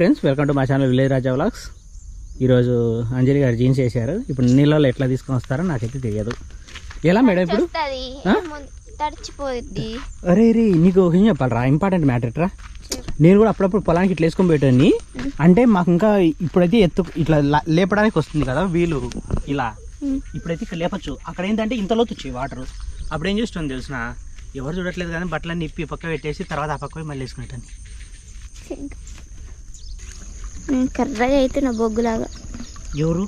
Friends welcome to మా channel village Raja vlogs. ఈరోజు అంజలి గారు జీన్స్ వేశారు. ఇప్పుడు నీళ్ళలో ఎట్లా తీసుకొని వస్తారో నాకైతే తెలియదు. ఎలా మేడం ఇప్పుడు? తడిచిపోద్ది. అరే రే నీకు ఒక చెప్పాలరా ఇంపార్టెంట్ మ్యాటర్ నేను కూడా అప్పుడప్పుడు పొలానికి ఇట్లా వేసుకొని పెట్టాను అంటే మాకు ఇంకా ఇప్పుడైతే ఎత్తు ఇట్లా లేపడానికి వస్తుంది కదా వీలు. ఇలా. ఇప్పుడైతే ఇక్కడ లేపచ్చు. అక్కడ ఏంటంటే ఇంత లోతు వచ్చాయి వాటర్. అప్పుడు ఏం చేస్తుంది తెలిసిన? ఎవరు చూడట్లేదు కానీ బట్టలన్నీ ఇప్పి పక్క పెట్టేసి తర్వాత ఆ పక్క మళ్ళీ వేసుకునేటాను నేను కర్రగా అవుతున్నా బొగ్గులాగా? ఎవరు?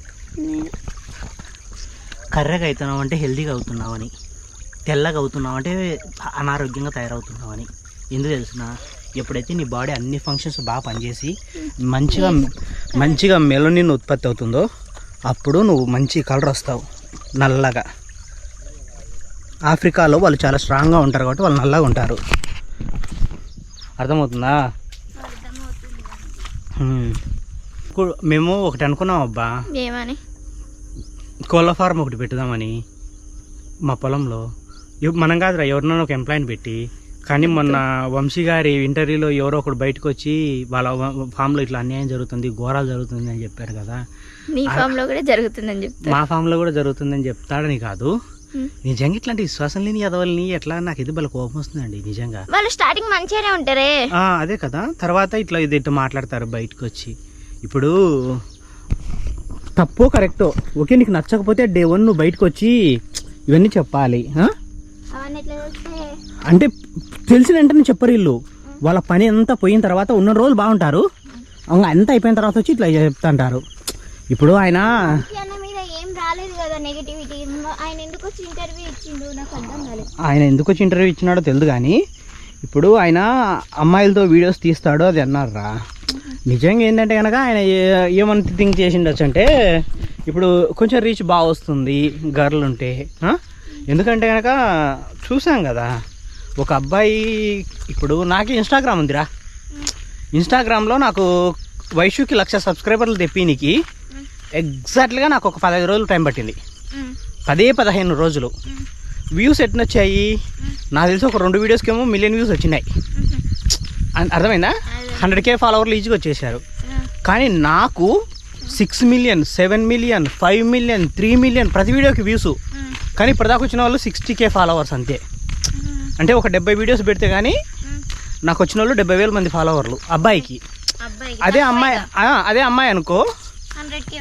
కర్రగా అవుతున్నావు అంటే హెల్తీగా అవుతున్నావు అని తెల్లగా అవుతున్నావు అంటే అనారోగ్యంగా తయారవుతున్నావు అని ఎందుకు తెలిసిన? ఎప్పుడైతే నీ బాడీ అన్ని ఫంక్షన్స్ బాగా పనిచేసి మంచిగా మంచిగా మెలనిన్ ఉత్పత్తి అవుతుందో అప్పుడు నువ్వు మంచి కలర్ వస్తావు నల్లగా. ఆఫ్రికాలో వాళ్ళు చాలా స్ట్రాంగ్గా ఉంటారు కాబట్టి వాళ్ళు నల్లగా ఉంటారు. అర్థమవుతుందా? మేము ఒకటి అనుకున్నాం అబ్బా. ఏమని? కోళ్ళ ఫారం ఒకటి పెట్టుదామని. మా పొలంలో. మనం కాదురా ఎవరినైనా ఒక ఎంప్లాయీని పెట్టి. కానీ మొన్న వంశీ గారి ఇంటర్వ్యూలో ఎవరో ఒకడు బయటకు వచ్చి వాళ్ళ ఫామ్లో ఇట్లా అన్యాయం జరుగుతుంది ఘోరాలు జరుగుతుంది అని చెప్పారు కదా. నీ ఫామ్లో కూడా జరుగుతుందని చెప్తా మా ఫామ్లో కూడా జరుగుతుందని చెప్తాడని కాదు. నిజంగా ఇట్లాంటి విశ్వాసం లేని ఎదవల్ని ఎట్లా నాకు ఇది బల కోపం వస్తుందండి నిజంగా. వాళ్ళు స్టార్టింగ్ మంచిగానే ఉంటారే? అదే కదా. తర్వాత ఇట్లా ఇది ఇట్లా మాట్లాడతారు బయటకు వచ్చి ఇప్పుడు తప్పో కరెక్టో ఓకే నీకు నచ్చకపోతే డే వన్ నువ్వు బయటకు వచ్చి ఇవన్నీ చెప్పాలి అంటే తెలిసిన వెంటనే చెప్పరు వీళ్ళు. వాళ్ళ పని అంతా పోయిన తర్వాత ఉన్న రోజులు బాగుంటారు. అంతా అయిపోయిన తర్వాత వచ్చి ఇట్లా చెప్తుంటారు. ఇప్పుడు ఆయన మీద ఏం రాలేదు కదా నెగటివిటీ ఆయన ఎందుకు వచ్చి ఇంటర్వ్యూ ఇచ్చిండు? నాకు అర్థం కాలేదు. ఆయన ఎందుకు వచ్చి ఇంటర్వ్యూ ఇచ్చినాడో తెలియదు కానీ ఇప్పుడు ఆయన అమ్మాయిలతో వీడియోస్ తీస్తాడో అది అన్నారా నిజంగా ఏంటంటే కనుక ఆయన ఏమని థింక్ చేసిండొచ్చు అంటే ఇప్పుడు కొంచెం రీచ్ బాగా వస్తుంది గర్ల్ ఉంటే? ఎందుకంటే కనుక చూసాం కదా ఒక అబ్బాయి ఇప్పుడు నాకే ఇన్స్టాగ్రామ్ ఉందిరా. ఇన్స్టాగ్రామ్లో నాకు వైషుకి లక్ష సబ్స్క్రైబర్లు తెప్పీనికి ఎగ్జాక్ట్గా నాకు ఒక పదహైదు రోజులు టైం పట్టింది. పదే పదిహేను రోజులు. వ్యూస్ ఎట్లా వచ్చాయి నాకు తెలిసి ఒక రెండు వీడియోస్కి ఏమో మిలియన్ వ్యూస్ వచ్చినాయి అర్థమైందా? హండ్రెడ్ కే ఫాలోవర్లు ఈజీగా వచ్చేసారు. కానీ నాకు six million seven million five million three million ప్రతి వీడియోకి వ్యూస్ కానీ ఇప్పటిదాకా వచ్చిన వాళ్ళు సిక్స్టీ కే ఫాలోవర్స్ అంతే. అంటే ఒక డెబ్బై వీడియోస్ పెడితే కానీ నాకు వచ్చిన వాళ్ళు డెబ్బై వేల మంది ఫాలోవర్లు అబ్బాయికి. అబ్బాయి అదే అమ్మాయి అదే అమ్మాయి అనుకో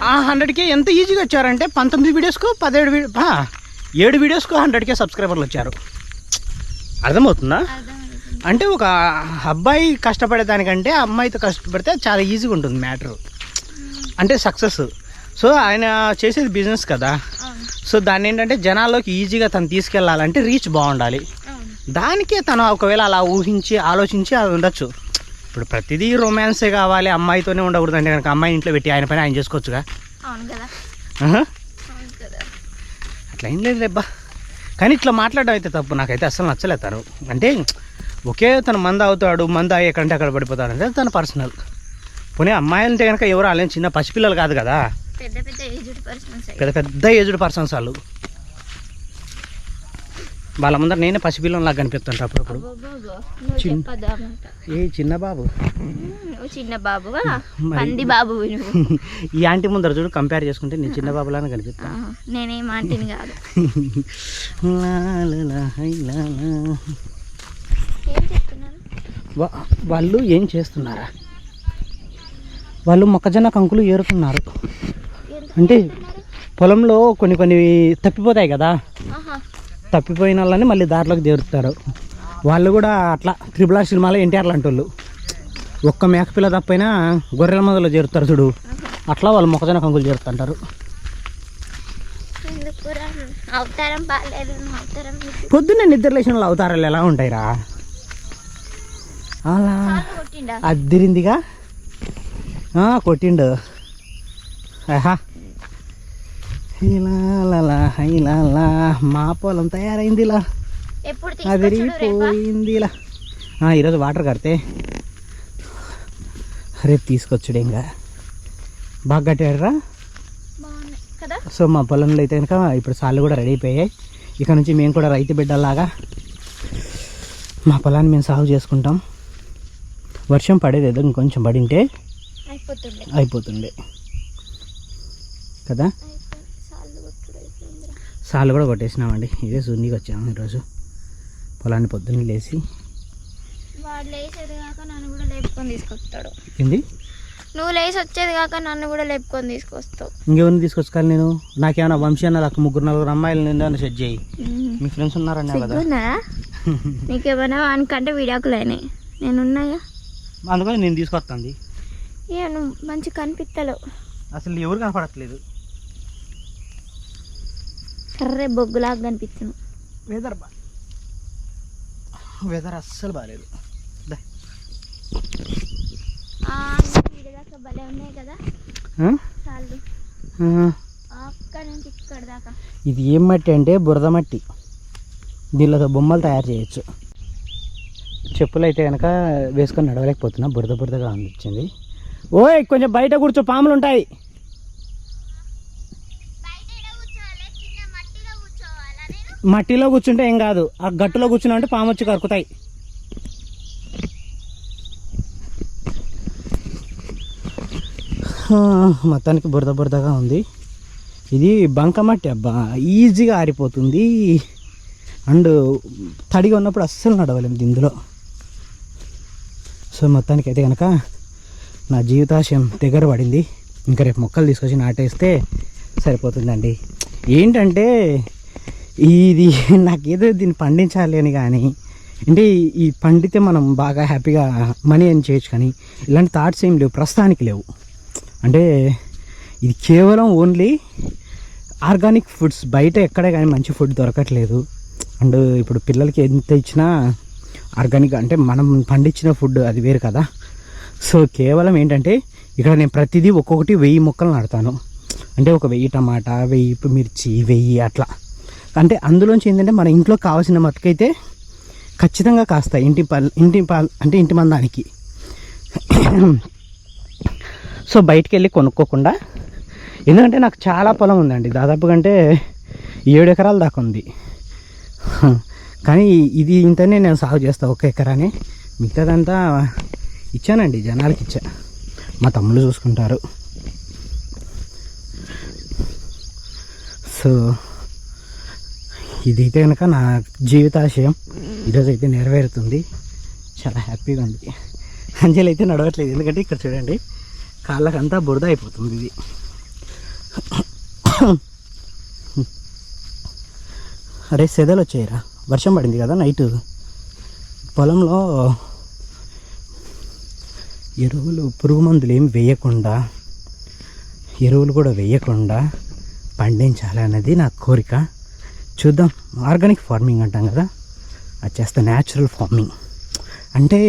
ఆ హండ్రెడ్కే ఎంత ఈజీగా వచ్చారంటే పంతొమ్మిది వీడియోస్కు పదిహేడు వీ- ఆ, ఏడు వీడియోస్కు హండ్రెడ్కే సబ్స్క్రైబర్లు వచ్చారు. అర్థమవుతుందా? అంటే ఒక అబ్బాయి కష్టపడేదానికంటే అమ్మాయితో కష్టపడితే చాలా ఈజీగా ఉంటుంది మ్యాటర్. అంటే సక్సెస్. సో ఆయన చేసేది బిజినెస్ కదా. సో దాన్ని ఏంటంటే జనాల్లోకి ఈజీగా తను తీసుకెళ్ళాలంటే రీచ్ బాగుండాలి. దానికే తను ఒకవేళ అలా ఊహించి ఆలోచించి అది ఉండొచ్చు. ఇప్పుడు ప్రతిదీ రొమాన్సే కావాలి అమ్మాయితోనే ఉండకూడదు అంటే కనుక అమ్మాయి ఇంట్లో పెట్టి ఆయన పని ఆయన చేసుకోవచ్చుగా? అవును కదా. అట్లా ఏం లేదు లేబ్బా కానీ ఇట్లా మాట్లాడడం అయితే తప్పు. నాకైతే అసలు నచ్చలేదు తను. అంటే ఒకే తను మంద అవుతాడు మంద ఎక్కడంటే అక్కడ పడిపోతాడు అంటే తన పర్సనల్. పోనీ అమ్మాయి అంటే కనుక ఎవరు వాళ్ళేం చిన్న పసిపిల్లలు కాదు కదా. పెద్ద పెద్ద ఏజ్డ్ పర్సన్స్ వాళ్ళు. వాళ్ళ ముందర నేనే పసిపిల్లలాగా కనిపిస్తుంటా అప్పుడప్పుడు. ఏ చిన్న బాబు? చిన్న పంది బాబు నువ్వు. ఈ ఆంటీ ముందర చూడు కంపేర్ చేసుకుంటే నేను చిన్న బాబులానే కనిపిస్తా. నేనేం ఆంటీని కాదు. వాళ్ళు ఏం చేస్తున్నారా? వాళ్ళు మొక్కజొన్న కంకులు ఏరుతున్నారు. అంటే? పొలంలో కొన్ని కొన్ని తప్పిపోతాయి కదా. తప్పిపోయిన వాళ్ళని మళ్ళీ దారిలోకి చేరుతారు. వాళ్ళు కూడా అట్లా త్రిపుల్ ఆర్ సినిమాలో ఎన్టీఆర్ లాంటి వాళ్ళు. ఒక్క మేకపిల్ల తప్పైనా గొర్రెల మొదలు చేరుతారు చూడు. అట్లా వాళ్ళు మొక్కజొన్న కంకులు చేరుతుంటారు. పొద్దున్నే నిద్ర లేచిన వాళ్ళు అవతారాలు ఎలా ఉంటాయిరా? అలా అద్దిరిందిగా? కొట్టిండు. ఆహా. ఇలా. మా పొలం తయారైంది ఇలా అదిరిపోయింది ఇలా ఈరోజు వాటర్ కడితే రేపు తీసుకొచ్చుడు ఇంకా. బాగా కదా? సో మా పొలంలో అయితే కనుక ఇప్పుడు సార్లు కూడా రెడీ అయిపోయాయి. ఇక నుంచి మేము కూడా రైతు బిడ్డలాగా మా పొలాన్ని మేము సాగు చేసుకుంటాం. వర్షం పడేది ఏదో ఇంకొంచెం పడింటే అయిపోతుండే. కదా అయిపోయింది సార్లు కొట్టుడు అయిపోయిందిరా సార్లు కూడా కొట్టేసినామండి. ఇదే శూన్యకి వచ్చాము ఈరోజు. పొలాన్ని పొద్దున్నే లేచి. వాడు నన్ను కూడా లేపుకొని తీసుకొస్తాడు. ఏంది? నువ్వు లేచి వచ్చేది కాక నన్ను కూడా లేపుకొని తీసుకొస్తావు. ఇంకెవరిని తీసుకొచ్చుకోవాలి నేను? నాకేమైనా వంశీ అన్న నాకు ముగ్గురు నలుగురు అమ్మాయిలు నిండా సెట్ చేయి. మీ ఫ్రెండ్స్ ఉన్నారన్నా కదా? నీకేమైనా వానికంటే నేను ఉన్నాయా అందుకని నేను తీసుకొస్తాంది. ఇక నువ్వు మంచి కనిపిస్తలేవు అసలు ఎవరు కనపడట్లేదు. కర్రే బొగ్గులాగా కనిపిస్తున్నావు వెదర్ బా. వెదర్ అస్సలు బాగాలేదు భలే ఉన్నాయి కదా? ఇది ఏం మట్టి అంటే బురద మట్టి. దీనిలో బొమ్మలు తయారు చేయొచ్చు. చెప్పులు అయితే కనుక వేసుకొని నడవలేకపోతున్నా. బురద బురదగా అనిపించింది. ఓయ్ కొంచెం బయట కూర్చో. పాములు ఉంటాయి మట్టిలో కూర్చుంటే ఏం కాదు. ఆ గట్టులో కూర్చున్నా అంటే పాము వచ్చి కరుకుతాయి. మొత్తానికి బురద బురదగా ఉంది. ఇది బంకమట్టి అబ్బా ఈజీగా ఆరిపోతుంది. అండ్ తడిగా ఉన్నప్పుడు అస్సలు నడవలేము ఇందులో. సో మొత్తానికి అయితే కనుక నా జీవితాశయం దగ్గర పడింది ఇంకా రేపు మొక్కలు తీసుకొచ్చి నాటేస్తే సరిపోతుందండి. ఏంటంటే ఇది నాకేదో దీన్ని పండించాలి అని కానీ అంటే ఈ- పండితే మనం బాగా హ్యాపీగా మనీ అని చేయొచ్చు కానీ ఇలాంటి థాట్స్ ఏం లేవు ప్రస్తుతానికి లేవు. అంటే ఇది కేవలం ఓన్లీ ఆర్గానిక్ ఫుడ్స్ బయట ఎక్కడే కానీ మంచి ఫుడ్ దొరకట్లేదు. అండ్ ఇప్పుడు పిల్లలకి ఎంత ఇచ్చినా ఆర్గానిక్ అంటే మనం పండించిన ఫుడ్ అది వేరు కదా. సో కేవలం ఏంటంటే ఇక్కడ నేను ప్రతిదీ ఒక్కొక్కటి వెయ్యి మొక్కలు నాటుతాను. అంటే ఒక వెయ్యి టమాటా వెయ్యి మిర్చి వెయ్యి అట్లా. అంటే అందులోంచి ఏంటంటే మన ఇంట్లో కావాల్సిన మట్టుకైతే ఖచ్చితంగా కాస్తాయి ఇంటి పల్ ఇంటి పాల్ అంటే ఇంటి మందానికి. సో బయటికి వెళ్ళి కొనుక్కోకుండా ఎందుకంటే నాకు చాలా పొలం ఉందండి. దాదాపుగా అంటే ఏడు ఎకరాల దాకా ఉంది. కానీ ఇది ఇంతనే నేను సాగు చేస్తాను ఒక ఎకరాని. మిగతాదంతా ఇచ్చానండి జనాలకి ఇచ్చా. మా తమ్ముళ్ళు చూసుకుంటారు. సో ఇదైతే కనుక నా జీవితాశయం. ఈరోజు అయితే నెరవేరుతుంది. చాలా హ్యాపీగా ఉంది. అంజలి అయితే నడవట్లేదు. ఎందుకంటే ఇక్కడ చూడండి కాళ్ళకంతా బురద అయిపోతుంది ఇది. అరే సెదలు వచ్చాయిరా. వర్షం పడింది కదా నైట్. పొలంలో ఎరువులు పురుగు మందులు ఏం వేయకుండా ఎరువులు కూడా వేయకుండా పండించాలన్నది నా కోరిక. చూద్దాం. ఆర్గానిక్ ఫార్మింగ్ అంటాం కదా? అది చేస్తా న్యాచురల్ ఫార్మింగ్ అంటే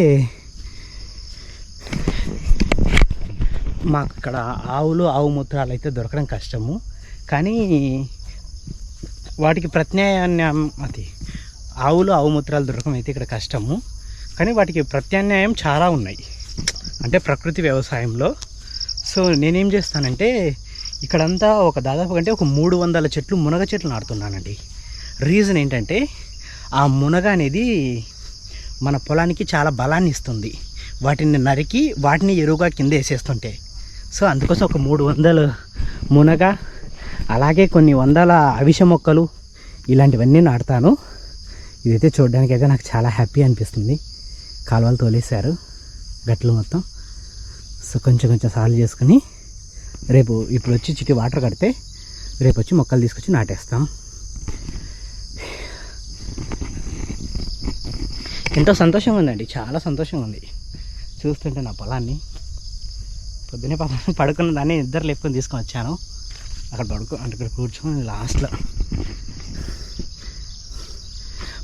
మాకు ఇక్కడ ఆవులు ఆవు మూత్రాలు అయితే దొరకడం కష్టము. కానీ వాటికి ప్రత్యామ్నాయం అది ఆవులు ఆవు మూత్రాలు దొరకడం అయితే ఇక్కడ కష్టము. కానీ వాటికి ప్రత్యామ్నాయం చాలా ఉన్నాయి. అంటే ప్రకృతి వ్యవసాయంలో. సో నేనేం చేస్తానంటే ఇక్కడంతా ఒక దాదాపు అంటే ఒక మూడు వందల చెట్లు మునగ చెట్లు నాటుతున్నానండి. రీజన్ ఏంటంటే ఆ మునగ అనేది మన పొలానికి చాలా బలాన్ని ఇస్తుంది. వాటిని నరికి వాటిని ఎరువుగా కింద వేసేస్తుంటే. సో అందుకోసం ఒక మూడు వందలు మునగ అలాగే కొన్ని వందల అవిష మొక్కలు ఇలాంటివన్నీ నాటుతాను. ఇదైతే చూడడానికి అయితే నాకు చాలా హ్యాపీ అనిపిస్తుంది. కాలువలు తోలేశారు గట్లు మొత్తం. సో కొంచెం కొంచెం సాల్వ్ చేసుకుని రేపు ఇప్పుడు వచ్చి చిటి వాటర్ కడితే రేపు వచ్చి మొక్కలు తీసుకొచ్చి నాటేస్తాం. ఎంతో సంతోషంగా ఉందండి చాలా సంతోషంగా ఉంది చూస్తుంటే నా పొలాన్ని. పొద్దునే పాపం పడుకున్న దాన్ని ఇద్దరు లేపుకొని తీసుకొని వచ్చాను. అక్కడ పడుకో అంటే ఇక్కడ కూర్చొని లాస్ట్లో.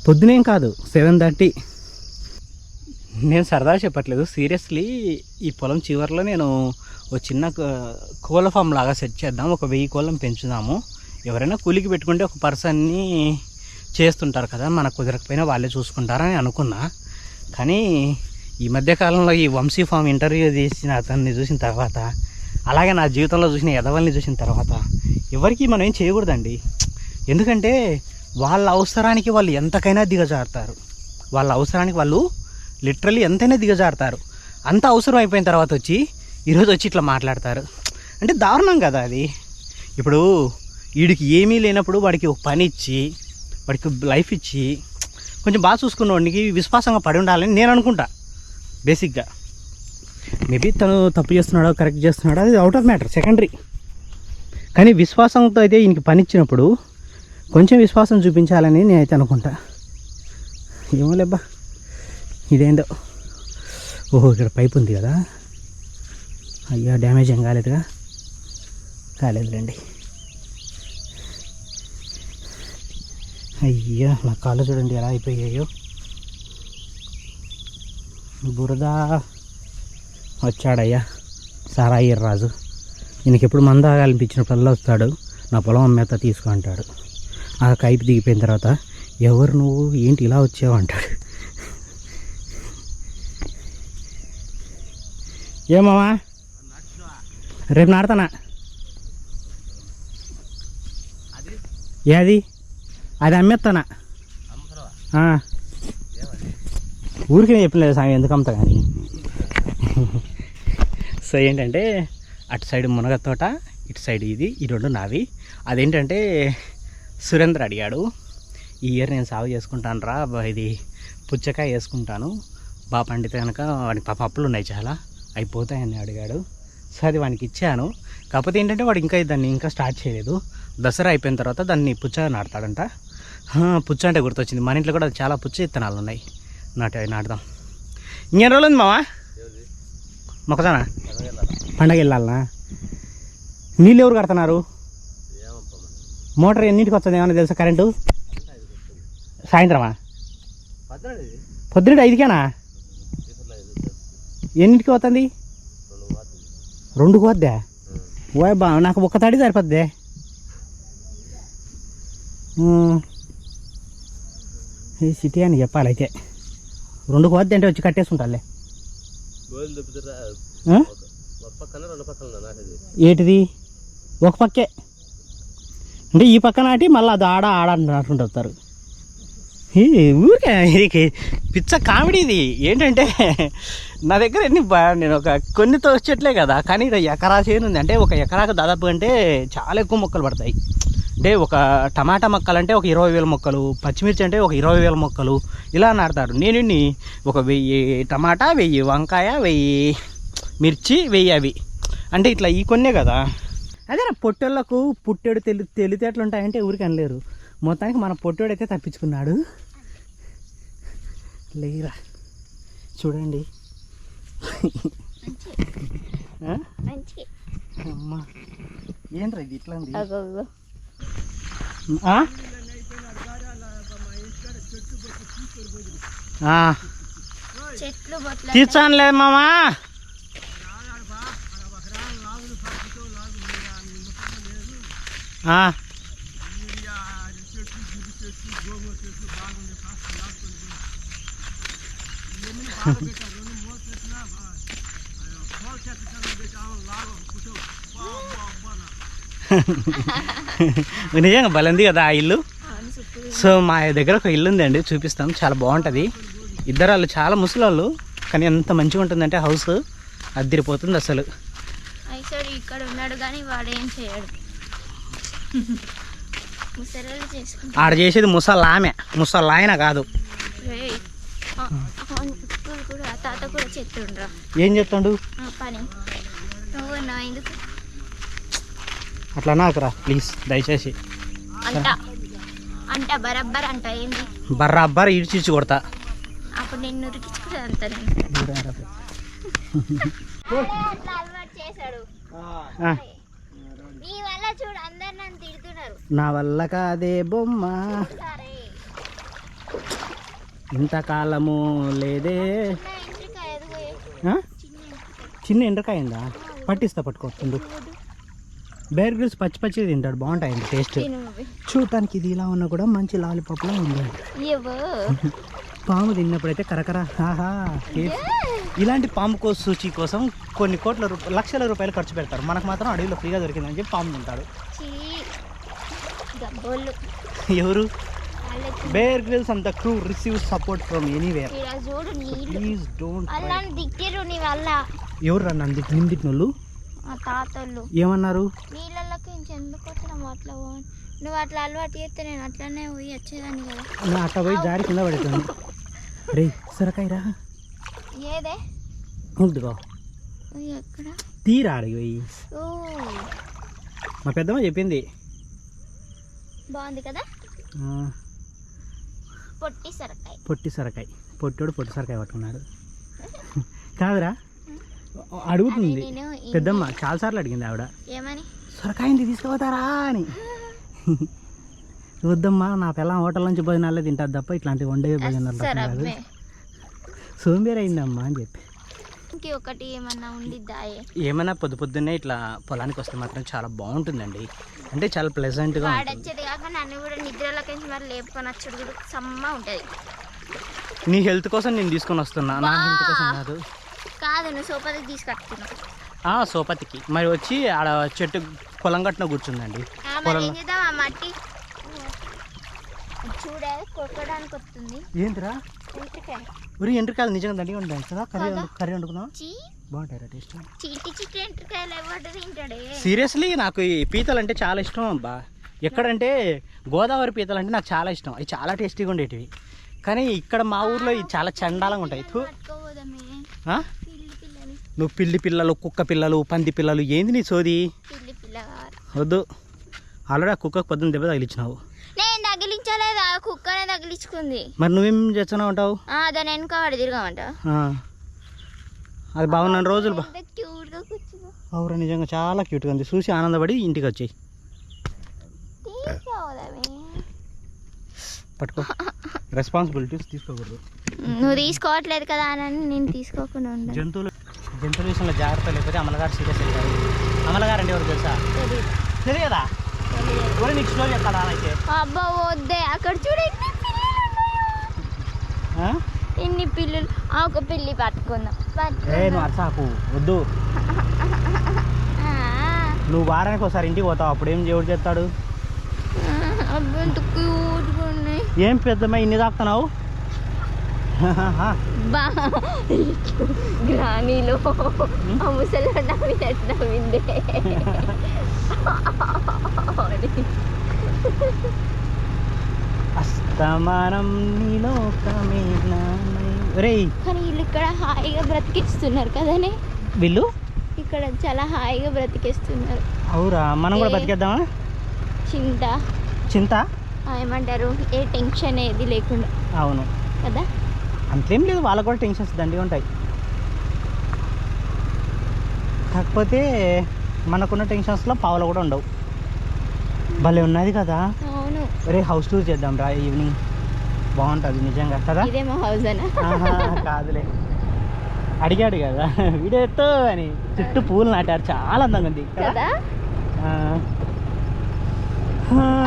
పొద్దునేం కాదు. Seven thirty. నేను సరదా చెప్పట్లేదు. సీరియస్లీ ఈ పొలం చివరిలో నేను ఒక చిన్న కోళ్ళ ఫామ్ లాగా సెట్ చేద్దాం. ఒక వెయ్యి కోళ్ళం పెంచుదాము. ఎవరైనా కూలికి పెట్టుకుంటే ఒక పర్సన్ని చేస్తుంటారు కదా మనకు కుదరకపోయినా వాళ్ళే చూసుకుంటారని అనుకున్నా. కానీ ఈ మధ్యకాలంలో ఈ వంశీ ఫామ్ ఇంటర్వ్యూ చేసిన అతన్ని చూసిన తర్వాత అలాగే నా జీవితంలో చూసిన ఎదవల్ని చూసిన తర్వాత ఎవరికి మనం ఏం చేయకూడదండి. ఎందుకంటే వాళ్ళ అవసరానికి వాళ్ళు ఎంతకైనా దిగజారుతారు. వాళ్ళ అవసరానికి వాళ్ళు లిటరలీ ఎంతైనా దిగజారుతారు. అంత అవసరం అయిపోయిన తర్వాత వచ్చి ఈరోజు వచ్చి ఇట్లా మాట్లాడతారు. అంటే దారుణం కదా అది. ఇప్పుడు వీడికి ఏమీ లేనప్పుడు వాడికి ఒక పని ఇచ్చి వాడికి లైఫ్ ఇచ్చి కొంచెం బాగా చూసుకున్న వాడికి విశ్వాసంగా పడి ఉండాలని నేను అనుకుంటా బేసిక్గా మేబీ తను తప్పు చేస్తున్నాడో కరెక్ట్ చేస్తున్నాడో అది అవుట్ ఆఫ్ మ్యాటర్ సెకండరీ కానీ విశ్వాసంతో అయితే ఈయనకి పని ఇచ్చినప్పుడు కొంచెం విశ్వాసం చూపించాలని నేనైతే అనుకుంటా. ఏమో లేబ్బా ఇదేందో. ఓహో ఇక్కడ పైప్ ఉంది కదా. అయ్యా డ్యామేజ్ ఏం కాలేదుగా. కాలేదులేండి. అయ్యా నా కాళ్ళు చూడండి ఎలా అయిపోయాయో. బురద వచ్చాడయ్యా సారాయి రాజు. ఈయనకి ఎప్పుడు మంద తాగాలనిపించినప్పుడల్లా వస్తాడు. నా పొలం అమ్మేత తీసుకో అంటాడు. ఆ కైపు దిగిపోయిన తర్వాత ఎవరు నువ్వు? ఏంటి ఇలా వచ్చావు? అంటాడు. ఏమావా రేపు నాడతానా ఏది? అది అమ్మేస్తానా ఆ. ఊరికే చెప్పలేదు సాయం ఎందుకు అమ్ముతా కానీ? సో ఏంటంటే అటు సైడ్ మునగ తోట ఇటు సైడ్ ఇది ఈ రెండు నావి. అదేంటంటే సురేంద్ర అడిగాడు ఈ ఇయర్ నేను సాగు చేసుకుంటాను రా ఇది పుచ్చకాయ వేసుకుంటాను. బా పండితే కనుక వాడికి పాప అప్పులు ఉన్నాయి చాలా అయిపోతాయని అడిగాడు. సో అది వానికి ఇచ్చాను. కాకపోతే ఏంటంటే వాడు ఇంకా దాన్ని ఇంకా స్టార్ట్ చేయలేదు. దసరా అయిపోయిన తర్వాత దాన్ని పుచ్చగా నాడతాడంట పుచ్చ అంటే గుర్తొచ్చింది. మన ఇంట్లో కూడా చాలా పుచ్చ విత్తనాలు ఉన్నాయి. నాటి నాటుదాం. ఇంకేం రోజులు ఉంది మావా? మొక్కదానా పండగ వెళ్ళాలనా నీళ్ళు ఎవరు కడుతున్నారు? మోటార్ ఎన్నింటికి వస్తుంది? ఏమన్నా తెలుసా కరెంటు? సాయంత్రమా? పొద్దున ఐదుకేనా? ఎన్నింటికి వస్తుంది రెండుకు వద్దా ఓ బా నాకు ఒక్క తడి సరిపోద్దే ఈ సిటీ అని చెప్పాలి అయితే. రెండు కోద్ది అంటే వచ్చి నాటేది ఏటిది? ఒక పక్కే. అంటే ఈ పక్క నాటి మళ్ళీ అది ఆడ ఆడ ఈ ఊరికే ఇది పిచ్చ కామెడీ ఇది. ఏంటంటే నా దగ్గర ఎన్ని నేను ఒక కొన్ని తోచెట్లే కదా. కానీ ఎకరా చేను ఉంది అంటే ఒక ఎకరాకు దాదాపు అంటే చాలా ఎక్కువ మొక్కలు పడతాయి. అంటే ఒక టమాటా మొక్కలు అంటే ఒక ఇరవై వేల మొక్కలు పచ్చిమిర్చి అంటే ఒక ఇరవై వేల మొక్కలు ఇలా నాటుతారు. నేను ఒక వెయ్యి టమాటా వెయ్యి వంకాయ వెయ్యి మిర్చి వెయ్యి అవి. అంటే ఇట్లా ఈ కొన్నే కదా. అదే పొట్టోళ్ళకు పుట్టేడు తెలి తెలితేటలు ఉంటాయంటే ఊరికి అనలేరు. మొత్తానికి మన పొట్టోడు అయితే తప్పించుకున్నాడు. లేరా. చూడండి. అమ్మా. ఏంట్రా ఇది ఇట్లా ఉంది అగో ఆ? ఆ, చెట్లు బొట్ల తీర్చానులే మామా ఆ. నిజంగా బలంది కదా ఆ ఇల్లు? సో మా దగ్గర ఒక ఇల్లు ఉందండి చూపిస్తాం. చాలా బాగుంటుంది. ఇద్దరు వాళ్ళు చాలా ముసలోళ్ళు కానీ ఎంత మంచిగా ఉంటుందంటే హౌస్ అద్దరిపోతుంది అసలు. ఐసోడు ఇక్కడ ఉన్నాడు కానీ వాడు ఏం చేయడు. ముసరాలు చేసుకుంటా ఆడ చేసేది ముసలామె ముసలాయన కాదు. ఏం చెప్తాడు? ఆ పని. నువ్వు నా ఎందుకు అట్లా నాకురా ప్లీజ్ దయచేసి. అంట. అంట బరబ్బర్ అంట ఏంది? బర్రాబ్బర్ ఇడిచిచ్చి కొడతా. అప్పుడు నేను నీ వల్ల కాదే బొమ్మ. ఇంతకాలము లేదే? చిన్న ఎండ్రకాయ ఉందా పట్టిస్తా పట్టుకోవచ్చు బేర్ గ్రిల్స్ పచ్చి పచ్చి తింటాడు బాగుంటాయి టేస్ట్. చూడటానికి ఇది ఇలా ఉన్నా కూడా మంచి లాలీపాప్లా ఉంది. పాము తిన్నప్పుడైతే కరకర ఆహా. ఇలాంటి పాము కో సూచి కోసం కొన్ని కోట్ల రూపాయలు లక్షల రూపాయలు ఖర్చు పెడతారు. మనకు మాత్రం అడవిలో ఫ్రీగా దొరికిందని చెప్పి పాము తింటాడు ఎవరు? Bear Grylls the crew receive support from anywhere. Please don't ఎవరు రా నన్ను తిట్టి ఆ తాతోళ్ళు. ఏమన్నారు? నీళ్ళకి ఎందుకు వచ్చినావు అట్లా నువ్వు అట్లా అలవాటు చేస్తే నేను అట్లనే పోయి వచ్చేదాన్ని కదా. నా అట్ట పోయి జారి కింద పడుతుంది రే సొరకాయ రా ఏదే ఉంటుకో ఎక్కడ? తీరా పోయి. ఓ. మా పెద్దమ్మ చెప్పింది. బాగుంది కదా? పొట్టి సరకాయ. పొట్టి సొరకాయ. పొట్టోడు పొట్టి సొరకాయ పట్టుకున్నాడు. కాదురా. అడుగుతుంది. పెద్దమ్మ చాలాసార్లు అడిగింది ఆవిడ. సొరకాయంది తీసుకుపోతారా అని. వద్దమ్మా నా పిల్లం హోటల్ నుంచి భోజనాలే తింటారు తప్ప ఇట్లాంటివి వండే భోజనాలు కాదు. సోంబేరి అయిందమ్మా అని చెప్పి. ఒకటి ఏమన్నా ఉండిద్దాయే ఏమైనా పొద్దు పొద్దున్నే ఇట్లా పొలానికి వస్తే మాత్రం చాలా బాగుంటుందండి. అంటే చాలా ప్లెజెంట్గా ఉంటుంది. వాడొచ్చేది కాక నన్ను కూడా నిద్రలోకి మరి లేపుకొని వచ్చాడు కూడా సమ్మ ఉంటుంది. నీ హెల్త్ కోసం నేను తీసుకొని వస్తున్నా. నా హెల్త్ కోసం కాదు. కాదు నువ్వు సోపతికి తీసుకొస్తున్నావు ఆ సోపతికి. మరి వచ్చి ఆడ చెట్టు పొలం కట్టున కూర్చుందండి. మట్టి చూడే కొట్టడానికి వస్తుంది. ఏంటిరా? ఇంటికాయ ఉరి ఎంట్రకాయలు నిజంగా దండిగా ఉంటాయి? కదా? కర్రీ కర్రీ వండుకున్నావు చీ. బాగుంటాయి టేస్ట్? చీటి చీటి ఎంట్రకాయలు ఎవరు తింటాడే? సీరియస్లీ నాకు ఈ పీతలు అంటే చాలా ఇష్టం అబ్బా. ఎక్కడంటే గోదావరి పీతలు అంటే నాకు చాలా ఇష్టం. అవి చాలా టేస్టీగా ఉండేటివి. కానీ ఇక్కడ మా ఊర్లో ఇవి చాలా చండాలంగా ఉంటాయి థు. పట్టుకోపోదామే ఆ? పిల్లి పిల్లని నువ్వు పిల్లి పిల్లలు కుక్క పిల్లలు పంది పిల్లలు ఏంది నీ సోది? వద్దు. ఆల్రెడీ ఆ కుక్కకు పొద్దున్న దెబ్బ తగిలిచ్చినావు నేను తగిలించలేదు ఆ కుక్కనే తగిలించుకుంది. మరి నువ్వేం చేస్తున్నావు అంటావు? దాని వెనుక వాడు. అది బాగున్న రోజులు బా. అవురా నిజంగా చాలా క్యూట్గా ఉంది. చూసి ఆనందపడి ఇంటికి వచ్చాయి. పట్టుకో. రెస్పాన్సిబిలిటీస్ తీసుకోకూడదు. నువ్వు తీసుకోవట్లేదు కదా అని నేను తీసుకోకుండా జంతువులు జంతువుల విషయంలో జాగ్రత్త లేకపోతే అమలగారు సీరియస్ అవుతారు అమలగారు అంటే ఎవరు తెలుసా? తెలియదా? నీకు స్టోరీ చెప్తాడా అయితే? అబ్బా వద్దే. అక్కడ చూడు ఎన్ని పిల్లలు? ఎన్ని పిల్లలు. ఒక పిల్లి పట్టుకుందాం. ఏ. నువ్వు వద్దు. నువ్వు వారానికి ఒకసారి ఇంటికి పోతావు. అప్పుడు ఏం దేవుడు ఉన్నాయి. ఏం పెద్దమ్మ ఇన్ని తాకుతున్నావు? బా గ్రానీలో ఆ ముసలి నవ్వినట్టు నవ్విందే అస్తమానం నీలోకమే నామై. ఒరేయ్. కానీ వీళ్ళు ఇక్కడ హాయిగా బ్రతికిస్తున్నారు కదనే. వీళ్ళు? ఇక్కడ చాలా హాయిగా బ్రతికిస్తున్నారు. అవురా మనం కూడా ఏ. బతికేద్దామా చింత. చింత? ఆ, ఏమంటారు? ఏ టెన్షన్ ఏది లేకుండా. అవును. కదా? అంతేం లేదు వాళ్ళకు కూడా టెన్షన్స్ దండిగా ఉంటాయి. కాకపోతే మనకున్న టెన్షన్స్లో పావులు కూడా ఉండవు. భలే ఉన్నది కదా. ఒరే హౌస్ టూర్ చేద్దాం రా ఈవినింగ్. బాగుంటుంది నిజంగా కదా? కాదులే. అడిగాడు కదా వీడియో ఎత్తు అని. చుట్టూ పూలు నాటారు చాలా అందంగా ఉంది కదా.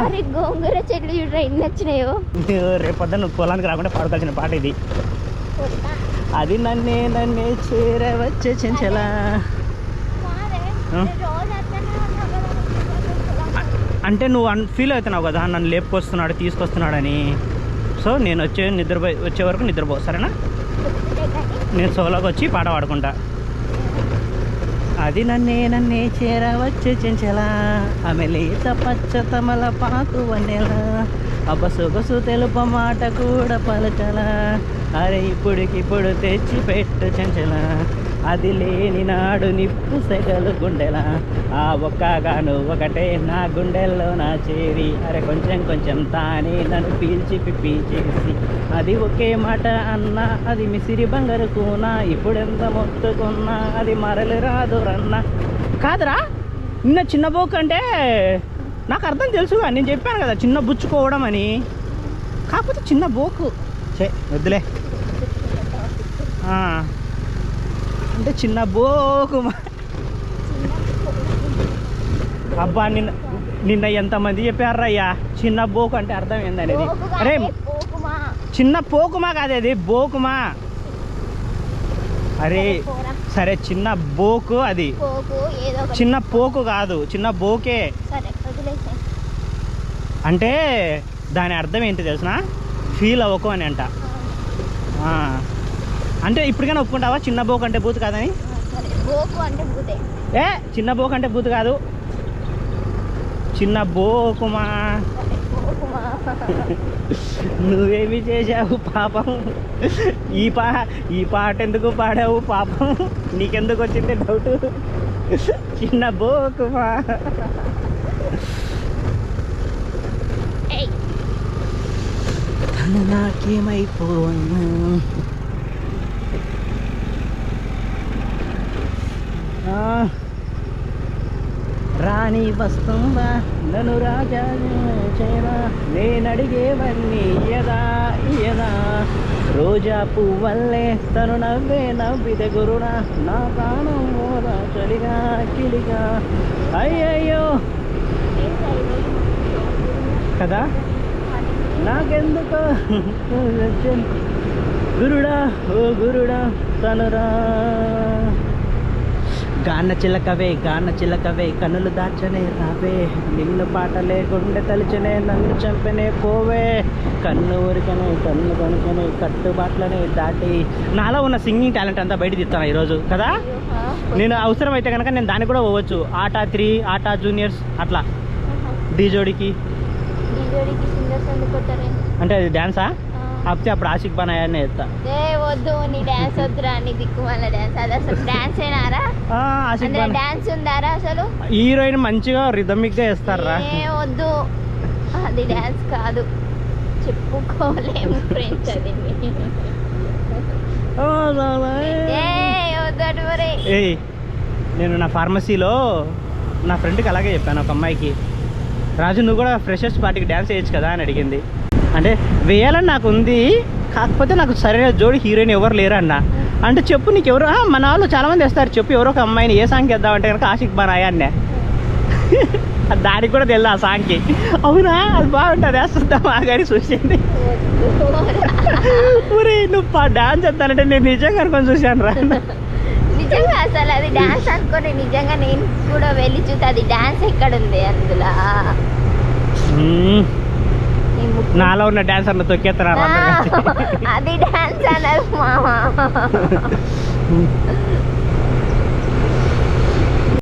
అరే గోంగూర చెట్లు చూడరా ఎన్ని వచ్చినాయో. రేపు పొద్దున్న నువ్వు పొలానికి రాకుండా పాడుకోవాల్సిన పాట ఇది. అది నన్నే నన్నే చేరవచ్చే చెంచలా? అంటే నువ్వు అన్ ఫీల్ అవుతున్నావు కదా నన్ను లేపుకొస్తున్నాడు తీసుకొస్తున్నాడని. సో నేను వచ్చే నిద్రపోయి వచ్చే వరకు నిద్రపో సరేనా? నేను సోలోకి వచ్చి పాట పాడుకుంటా. అది నన్నే నన్నే చేరవచ్చు చెంచలా. ఆమె లేత పచ్చ తమల పాకు వన్నెలా సొగసు తెలుప మాట కూడా పలచలా. అరే ఇప్పుడుకిప్పుడు తెచ్చి పెట్టు చెంచలా. అది లేని నాడు నిప్పు సెగలు గుండెలా. ఆ ఒక్కగాను ఒకటే నా గుండెల్లో నా చేరి అరే కొంచెం కొంచెం తానే నన్ను పీల్చి పిప్పి చేసి. అది ఒకే మాట అన్నా అది మిసిరి బంగారు కూనా ఇప్పుడెంత మొత్తుకున్నా అది మరలు రాదు రన్న. కాదురా నిన్న చిన్న బోక్ అంటే నాకు అర్థం తెలుసుగా నేను చెప్పాను కదా చిన్న బుచ్చుకోవడం అని. కాకపోతే చిన్న బోకు. చే వద్దులే. ఆ, అంటే చిన్న బోకు మా- అబ్బా నిన్న నిన్న ఎంతమంది చెప్పారు అయ్యా? చిన్న బోకు అంటే అర్థం ఏందనేది? అరే చిన్న పోకుమా కాదు అది బోకుమా. అరే సరే చిన్న బోకు అది. చిన్న పోకు కాదు చిన్న బోకే. అంటే దాని అర్థం ఏంటి తెలిసిన? ఫీల్ అవ్వకు అని అంట. అంటే ఇప్పటికైనా ఒప్పుకుంటావా? చిన్న బోకు అంటే బూత్ కాదని? గోకు అంటే ఏ? చిన్న బోకు అంటే బూత్ కాదు. చిన్న బోకుమా. నువ్వేమి చేశావు పాపం? ఈ పా ఈ పాట ఎందుకు పాడావు పాపం? నీకెందుకు వచ్చింది డౌట్? చిన్న బోకుమా. తను నాకేమైపోను? రాణి వస్తుందా నన్ను రాజా చేరా నేనడిగేవన్నీ ఇయదా ఇయదా. రోజా పువ్వల్లే తను నవ్వే నవ్వితే గురుడా నా ప్రాణం మోదా చలిగా కిలిగా. అయ్యయ్యో. కదా? నాకెందుకు? గురుడా ఓ గురుడా తనురా గాన చిలకవే గాన చిలకవే కనులు దాచనే రావే నిన్ను పాట లేకుండే తలిచనే నన్ను చంపనే పోవే. కన్ను ఊరికనే కన్ను కనుకనే కట్టుబాట్లనే దాటి. నాలో ఉన్న సింగింగ్ టాలెంట్ అంతా బయట తీస్తాను ఈరోజు కదా? నేను అవసరం అయితే కనుక నేను దానికి కూడా పోవచ్చు. ఆటా త్రీ ఆటా జూనియర్స్ అట్లా. డీజోడికి అంటే అది డాన్సా ఆ. కాకపోతే అప్పుడు ఆशिక్ బానాయని ఎత్తా ఏ వద్దు నీ డాన్స్ వద్దురా నీ దిక్కు మళ్ళీ డాన్స్ అది అసలు డాన్స్ ఆशिక్ అంటే బానా డాన్స్ ఉందారా అసలు హీరోయిన్ మంచిగా రిథమిక్గా వేస్తారా ఏ వద్దు అది డాన్స్ కాదు చెప్పుకోలేము ఫ్రెండ్స్ అది ఏ వద్దు అటు మరి ఏయ్ నేను నా ఫార్మసీలో నా ఫ్రెండ్కి అలాగే చెప్పాను ఒక అమ్మాయికి రాజు నువ్వు కూడా ఫ్రెషర్స్ పార్టీకి డ్యాన్స్ వేయచ్చు కదా? అని అడిగింది. అంటే వేయాలని నాకు ఉంది కాకపోతే నాకు సరైన జోడి హీరోయిన్ ఎవరు లేరు అన్న అంటే చెప్పు నీకు ఎవరు "ఆ, మన వాళ్ళు చాలా మంది వేస్తారు చెప్పు ఎవరో ఒక అమ్మాయిని ఏ సాంగ్ వేద్దామంటే కనుక ఆషిక్ బానాయా అన్నే దానికి కూడా తెలియదు ఆ సాంగ్కి. అవునా? అది బాగుంటుంది వేస్తుందామా కానీ చూసింది. ఊరే నువ్వు డాన్స్ చేస్తానంటే నేను నిజంగా అనుకొని చూశాను రా. నిజంగా అసలు అది డాన్స్ అనుకోని నిజంగా నేను కూడా వెళ్ళి చూస్తే అది డాన్స్ ఎక్కడ ఉంది అందులో? నాలో ఉన్న డాన్స్ అన్న తొక్కేస్తున్నారు అది డాన్స్ అన్నారు మామ.